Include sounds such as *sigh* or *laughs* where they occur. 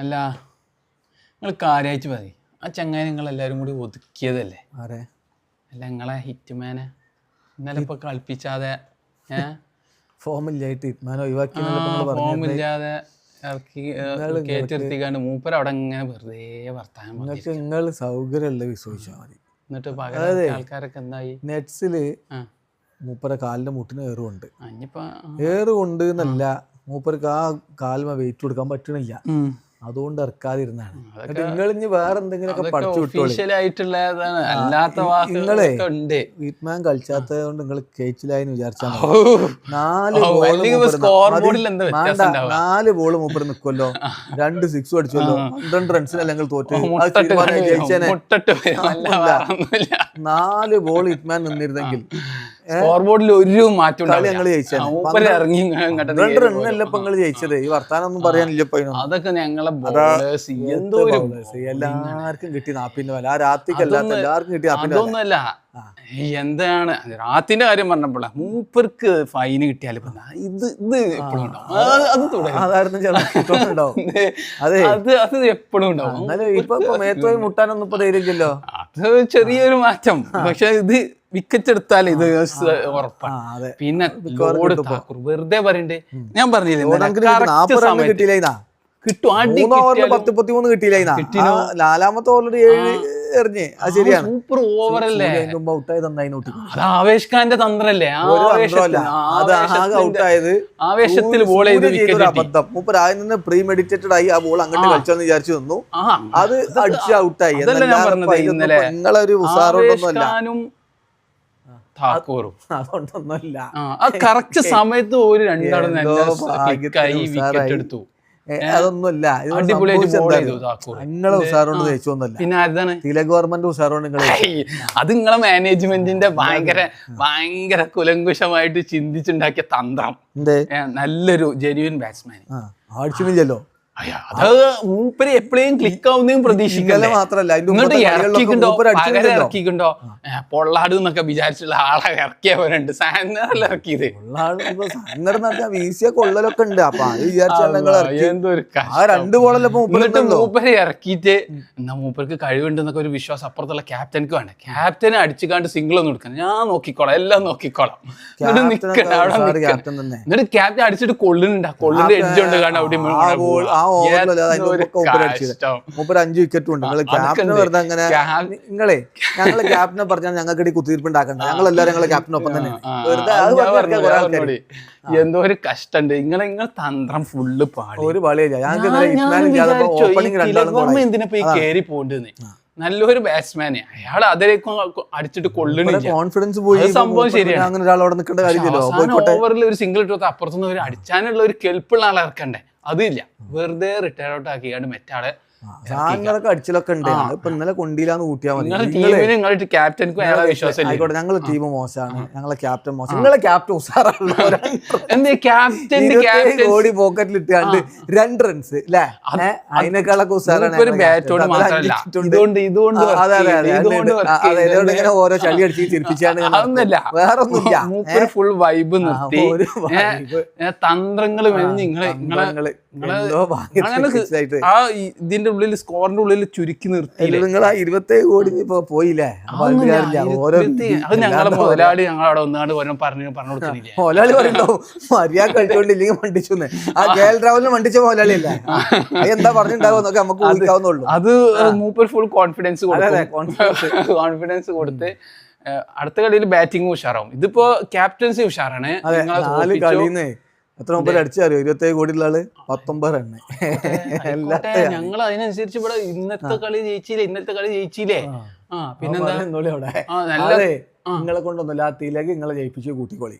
അല്ല നിങ്ങൾ കാര്യമായിട്ട് മതി ആ ചങ്ങായി നിങ്ങൾ എല്ലാവരും കൂടി ഒതുക്കിയതല്ലേ? അതെ അല്ല നിങ്ങളെ ഹിറ്റ്മാനെ. ഇന്നലെ ഇപ്പൊ കളിപ്പിച്ചാതെ ഫോമില്ലായിട്ട് ഇറ്റ്മാൻ ഒഴിവാക്കി? ഫോമില്ലാതെ ഇറക്കി കയറ്റിർത്തിക്കാണ്ട് മൂപ്പർ അവിടെ ഇങ്ങനെ വെറുതെ വർത്താനം നിങ്ങൾക്ക് നിങ്ങൾ സൗകര്യമുള്ള വിശ്വസിച്ചാൽ മതി. എന്നിട്ട് പകരം ആൾക്കാരൊക്കെ എന്തായി? നെറ്റ്സിൽ മൂപ്പര കാലിന്റെ മുട്ടിന് ഏറുണ്ട്. ഏറുകൊണ്ട് എന്നല്ല മൂപ്പർക്ക് ആ കാലിമ വെയിറ്റ് കൊടുക്കാൻ പറ്റണില്ല. അതുകൊണ്ട് ഇറക്കാതിരുന്നാണ്. നിങ്ങൾ ഇനി വേറെ എന്തെങ്കിലുമൊക്കെ പഠിച്ചു നിങ്ങളെ വീറ്റ്മാൻ കളിച്ചാത്തത് കൊണ്ട് നിങ്ങൾ കേച്ചിലായെന്ന് വിചാരിച്ചാൽ നാല് നാല് ബോൾ മൂപ്പർ നിക്കുമല്ലോ രണ്ട് സിക്സ് അടിച്ചല്ലോ പന്ത്രണ്ട് റൺസിനല്ല നിങ്ങൾ തോറ്റു. നാല് ബോൾ ഹിറ്റ്മാൻ നിന്നിരുന്നെങ്കിൽ ബോർഡിൽ ഒരു മാറ്റം. ഞങ്ങൾ നിങ്ങൾ ജയിച്ചത്? ഈ വർത്താനം ഒന്നും പറയാനില്ല. അതൊക്കെ ഞങ്ങളെ എന്തോ. എല്ലാവർക്കും കിട്ടി നാപ്പിന്റെ വല. ആ രാത്രിക്ക് അല്ലാത്ത എല്ലാവർക്കും കിട്ടി അതൊന്നുമല്ല. എന്താണ്? രാത്തിന്റെ കാര്യം പറഞ്ഞപ്പോഴാ മൂപ്പർക്ക് ഫൈന് കിട്ടിയാലും ഇപ്പൊ ഇത് ഇത് എപ്പോഴും ഉണ്ടാവും. അത് അത് എപ്പോഴും ഉണ്ടാവും. *laughs* ഇപ്പൊ മേത്തോയി മുട്ടാനൊന്നും ഇപ്പൊ ധൈര്യമില്ലല്ലോ. അത് ചെറിയൊരു മാറ്റം. പക്ഷെ ഇത് വിക്കറ്റ് എടുത്താൽ ഇത് ഉറപ്പാണ്. പിന്നെ ലോഡ് താക്കൂർ. വെറുതെ പറയണ്ടേ. ഞാൻ പറഞ്ഞില്ലേ കിട്ടും പത്ത് മുപ്പത്തി മൂന്ന് കിട്ടിയില്ല നാലാമത്തെ ഓവറിൽ ഏഴ് എറിഞ്ഞ്. അത് ശരിയാണ്. സൂപ്പർ ഓവർ അല്ലേ? മുമ്പ് ഔട്ടായത് എന്തായി നോട്ടി അത് ആവേശ് ഖാന്റെ തന്ത്രല്ലേ? ഔട്ടായത് ആവേശത്തിൽ ബോൾ ചെയ്ത് അബദ്ധം. മൂപ്പർ ആദ്യം നിന്ന് പ്രീ മെഡിറ്റേറ്റഡ് ആയി ആ ബോൾ അങ്ങോട്ട് കളിച്ചോന്ന് വിചാരിച്ചു നിന്നു. അത് അടിച്ച് ഔട്ടായി. നിങ്ങളൊരു ഉസാറോണ്ടൊന്നുമല്ല. താക്കൂറും അതുകൊണ്ടൊന്നുമല്ല ആ അത് കറക്റ്റ് *laughs* സമയത്ത് ഒരു രണ്ടാളും എന്തോ ഭാഗ്യത്തിന് ക്ലിക്കായി വിക്കറ്റ് ഉഷാറായി. എടുത്തു. ഏ, അതൊന്നുമല്ല. ഇത് അടിപൊളിയായിട്ട് സംഭവിച്ചത് ബോൾ എന്താ ചെയ്തു അറിയോ? താക്കൂർ നിങ്ങളെ ഉസാറോണ്ട് ജയിച്ചൊന്നുമല്ല പിന്നെ ആരുതാണ്? തിലക് അത് നിങ്ങളെ മാനേജ്മെന്റിന്റെ ഭയങ്കര ഭയങ്കര കുലങ്കുശമായിട്ട് ചിന്തിച്ചുണ്ടാക്കിയ തന്ത്രം. നല്ലൊരു ജെന്യൂൻ ബാറ്റ്സ്മാൻ ആവശ്യമില്ലല്ലോ അത് മൂപ്പര് എപ്പോഴും ക്ലിക്ക് ആവുന്നതും പ്രതീക്ഷിക്കല്ലേ? മാത്രല്ല എന്നിട്ട് ഇറക്കിക്കുണ്ടോ? ഇറക്കിക്കുണ്ടോ? പൊള്ളാട് എന്നൊക്കെ വിചാരിച്ചുള്ള ആളെ ഇറക്കിയവരുണ്ട് ഇറക്കിയത്. വീശിയ കൊള്ളലൊക്കെ ഉണ്ട്. അപ്പൊ അത് മൂപ്പര് ഇറക്കിയിട്ട് എന്നാ മൂപ്പർക്ക് കഴിവുണ്ടെന്നൊക്കെ ഒരു വിശ്വാസം അപ്പുറത്തുള്ള ക്യാപ്റ്റനക്ക് വേണ്ട ക്യാപ്റ്റനെ അടിച്ചുകാണ്ട് സിംഗിൾ ഒന്നും എടുക്കണം ഞാൻ നോക്കിക്കോളാം എല്ലാം നോക്കിക്കോളാം. എന്നിട്ട് അവിടെ എന്നിട്ട് ക്യാപ്റ്റൻ അടിച്ചിട്ട് കൊള്ളുന്നുണ്ടാ. കൊള്ളിന്റെ എഡ്ജ് ഉണ്ട് കാരണം അവിടെ മൂപ്പര് അഞ്ച് വിക്കറ്റ് ഉണ്ട് നിങ്ങൾ ക്യാപ്റ്റനെ വെറുതെ അങ്ങനെ നിങ്ങളെ ഞങ്ങളെ ക്യാപ്റ്റനെ പറഞ്ഞാൽ ഞങ്ങൾക്ക് ഇടയിൽ കുത്തിയിരിപ്പ് ഉണ്ടാക്കണ്ട. ഞങ്ങൾ എല്ലാവരും ഞങ്ങളെ ക്യാപ്റ്റനൊപ്പം തന്നെ. വെറുതെ. എന്തോ ഒരു കഷ്ടണ്ട് ഇങ്ങനെ നിങ്ങൾ തന്ത്രം ഫുള്ള് പാടി. ഒരു കളിയില്ല. ഞങ്ങൾക്ക്. എന്തിനാ ഈ കേറി പോണ്ടെന്ന് നല്ലൊരു ബാറ്റ്സ്മാന് അയാൾ അതിലേക്ക് അടിച്ചിട്ട് കൊള്ളണില്ല കോൺഫിഡൻസ് പോയി സംഭവം ശരിയാണ്. അങ്ങനെ ഒരാൾ അവിടെ നിൽക്കേണ്ട കാര്യമില്ലല്ലോ. ഓവറിൽ ഒരു സിംഗിൾ ഇട്ടു അപ്പുറത്തുനിന്ന് ഒരു അടിച്ചാനുള്ള ഒരു കെൽപ്പുള്ള ആളെ ഇറക്കണ്ടേ? അതില്ല. വെറുതെ റിട്ടയർഡ് ഔട്ട് ആക്കിയാണ് മറ്റാളെ സാധനങ്ങളൊക്കെ അടിച്ചിലൊക്കെ ഉണ്ട്. ഇപ്പൊ ഇന്നലെ കൊണ്ടിലാന്ന് കൂട്ടിയാൽ മതി. ക്യാപ്റ്റൻക്കും ആയിക്കോട്ടെ ഞങ്ങളെ ടീം മോശമാണ്. ഞങ്ങളെ ക്യാപ്റ്റൻ മോശം. നിങ്ങളെ ക്യാപ്റ്റൻ ക്യാപ്റ്റൻ കോടി പോക്കറ്റിൽ ഇട്ടാണ്ട് രണ്ട് റൺസ് അല്ലേ അതിനേക്കാളൊക്കെ ഉസാറാണ് ഇങ്ങനെ ഓരോ ചളി അടിച്ച് ചിരിപ്പിച്ചാണ്. വേറെ ഒന്നുമില്ല ഫുൾ വൈബ് നിർത്തി. തന്ത്രങ്ങൾ മെഞ്ഞ് ഇതിന്റെ ഉള്ളിൽ സ്കോറിന്റെ ഉള്ളിൽ ചുരുക്കി നിർത്തി. നിങ്ങൾ ആ ഇരുപത്തേഴ് കോടി ഇപ്പൊ പോയില്ലേ? അത് ഞങ്ങളെ മുതലാളി ഞങ്ങളവിടെ ഒന്നാണ്ട് പറഞ്ഞു പറഞ്ഞു കൊടുത്തിട്ടില്ല മോലാളി പറയുമ്പോ മര്യാദ കളിച്ചോണ്ടില്ലെങ്കിൽ മണ്ടിച്ചു ആ കെ എൽ രാഹുലിനെ മണ്ടിച്ച മുതലാളി അല്ലേ? എന്താ പറഞ്ഞിട്ടുണ്ടാവും എന്നൊക്കെ നമുക്ക് ഊഹിക്കാവുന്നുള്ളൂ അത് മൂപ്പർ ഫുൾ കോൺഫിഡൻസ് കൊടുക്കും കോൺഫിഡൻസ് കൊടുത്ത്. അടുത്ത കളിയിൽ ബാറ്റിംഗ് ഉഷാറാവും. ഇതിപ്പോ ക്യാപ്റ്റൻസി ഉഷാറാണ്. നാല്. എത്ര മുമ്പ് അടിച്ചറിയോ ഇരുപത്തേഴ് കോടിയുള്ള ആൾ പത്തൊമ്പത് റണ്ണ് ഞങ്ങൾ അതിനനുസരിച്ച് ഇവിടെ ഇന്നത്തെ കളി ജയിച്ചില്ലേ? ഇന്നത്തെ കളി ജയിച്ചില്ലേ? ആ. പിന്നെന്താ? അവിടെ? നിങ്ങളെ കൊണ്ടൊന്നുമില്ല. ആ തിലക് നിങ്ങളെ ജയിപ്പിച്ച് കൂട്ടിക്കോളി.